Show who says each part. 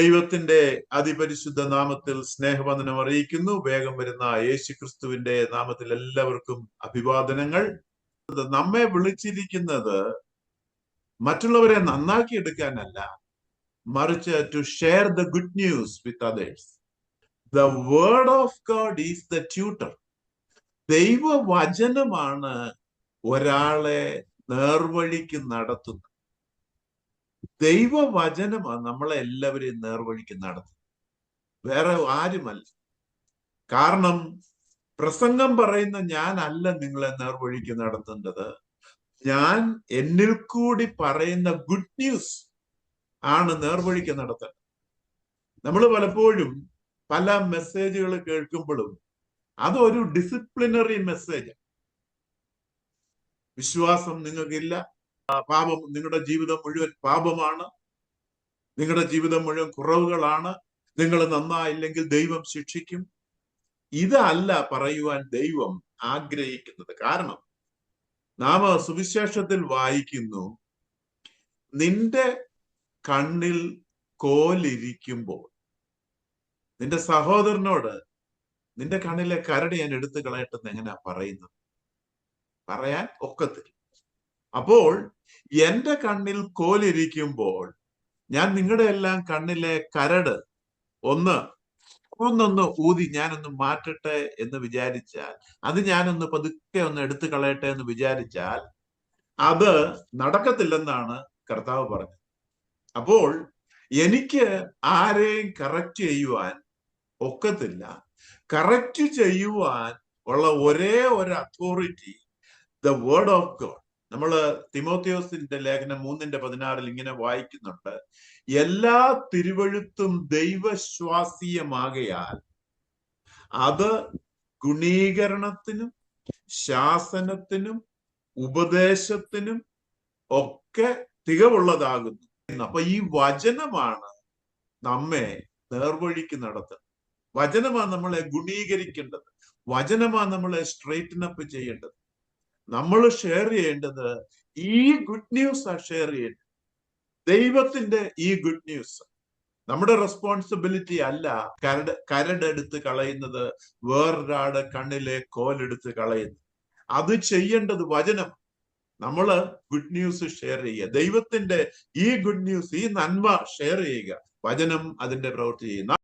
Speaker 1: ദൈവത്തിന്റെ അതിപരിശുദ്ധ നാമത്തിൽ സ്നേഹവന്ദനം അറിയിക്കുന്നു. വേഗം വരുന്ന യേശു ക്രിസ്തുവിന്റെ നാമത്തിൽ എല്ലാവർക്കും അഭിവാദനങ്ങൾ. നമ്മെ വിളിച്ചിരിക്കുന്നത് മറ്റുള്ളവരെ നന്നാക്കി എടുക്കാനല്ല മറിച്ച് to share the good news with others the word of God is the tutor ദൈവവചനമാണ് ഒരാളെ നേർവഴിക്ക് നടത്തുന്നത്. ദൈവവചനമാണ് നമ്മളെ എല്ലാവരെയും നേർവഴിക്ക് നടത്തുന്നത് വേറെ ആരുമല്ല. കാരണം പ്രസംഗം പറയുന്ന ഞാനല്ല നിങ്ങളെ നേർവഴിക്ക് നടത്തേണ്ടത്. ഞാൻ എന്നിൽ കൂടി പറയുന്ന ഗുഡ് ന്യൂസ് ആണ് നേർവഴിക്ക് നടത്തേണ്ടത് നമ്മൾ പലപ്പോഴും പല മെസ്സേജുകൾ കേൾക്കുമ്പോഴും അതൊരു ഡിസിപ്ലിനറി മെസ്സേജ് വിശ്വാസം നിങ്ങൾക്കില്ല. പാപം നിങ്ങളുടെ ജീവിതം മുഴുവൻ പാപമാണ്. നിങ്ങളുടെ ജീവിതം മുഴുവൻ കുറവുകളാണ്. നിങ്ങൾ നന്നായില്ലെങ്കിൽ ദൈവം ശിക്ഷിക്കും. ഇതല്ല പറയുവാൻ ദൈവം ആഗ്രഹിക്കുന്നത്. കാരണം നാം സുവിശേഷത്തിൽ വായിക്കുന്നു നിന്റെ കണ്ണിൽ കോലിരിക്കുമ്പോൾ നിന്റെ സഹോദരനോട് നിന്റെ കണ്ണിലെ കരട് ഞാൻ എടുത്തു കളയട്ടെന്ന് എങ്ങനെയാ പറയുന്നത്? പറയാൻ ഒക്കത്തില്ല. അപ്പോൾ എന്റെ കണ്ണിൽ കോലിരിക്കുമ്പോൾ ഞാൻ നിങ്ങളുടെ എല്ലാം കണ്ണിലെ കരട് ഒന്ന് ഒന്നൊന്ന് ഊതി ഞാനൊന്ന് മാറ്റട്ടെ എന്ന് വിചാരിച്ചാൽ അത് ഞാനൊന്ന് പതുക്കെ ഒന്ന് എടുത്തു കളയട്ടെ എന്ന് വിചാരിച്ചാൽ അത് നടക്കത്തില്ലെന്നാണ് കർത്താവ് പറഞ്ഞത്. അപ്പോൾ എനിക്ക് ആരെയും കറക്റ്റ് ചെയ്യുവാൻ ഒക്കത്തില്ല. കറക്റ്റ് ചെയ്യുവാൻ ഉള്ള ഒരേ ഒരു authority the word of God നമ്മൾ തിമോത്തിയോസിന്റെ ലേഖനം മൂന്നിന്റെ പതിനാറിൽ ഇങ്ങനെ വായിക്കുന്നുണ്ട്. എല്ലാ തിരുവഴുത്തും ദൈവശ്വാസീയമാകയാൽ അത് ഗുണീകരണത്തിനും ശാസനത്തിനും ഉപദേശത്തിനും ഒക്കെ തികവുള്ളതാകുന്നു. അപ്പൊ ഈ വചനമാണ് നമ്മെ നേർവഴിക്ക് നടത്തുന്നത്. വചനമാണ് നമ്മളെ ഗുണീകരിക്കേണ്ടത്. വചനമാണ് നമ്മളെ സ്ട്രൈറ്റൻ അപ്പ് ചെയ്യേണ്ടത്. നമ്മൾ ഷെയർ ചെയ്യേണ്ടത് ഈ ഗുഡ് ന്യൂസ് ആ ഷെയർ ചെയ്യേണ്ടത്. ദൈവത്തിന്റെ ഈ ഗുഡ് ന്യൂസ് നമ്മുടെ റെസ്പോൺസിബിലിറ്റി അല്ല കരട് കരടെടുത്ത് കളയുന്നത് വേറൊരാട് കണ്ണിലെ കോലെടുത്ത് കളയുന്നത്. അത് ചെയ്യേണ്ടത് വചനം. നമ്മൾ ഗുഡ് ന്യൂസ് ഷെയർ ചെയ്യുക. ദൈവത്തിന്റെ ഈ ഗുഡ് ന്യൂസ് ഈ നന്മ ഷെയർ ചെയ്യുക. വചനം അതിന്റെ പ്രവൃത്തി ചെയ്യുന്ന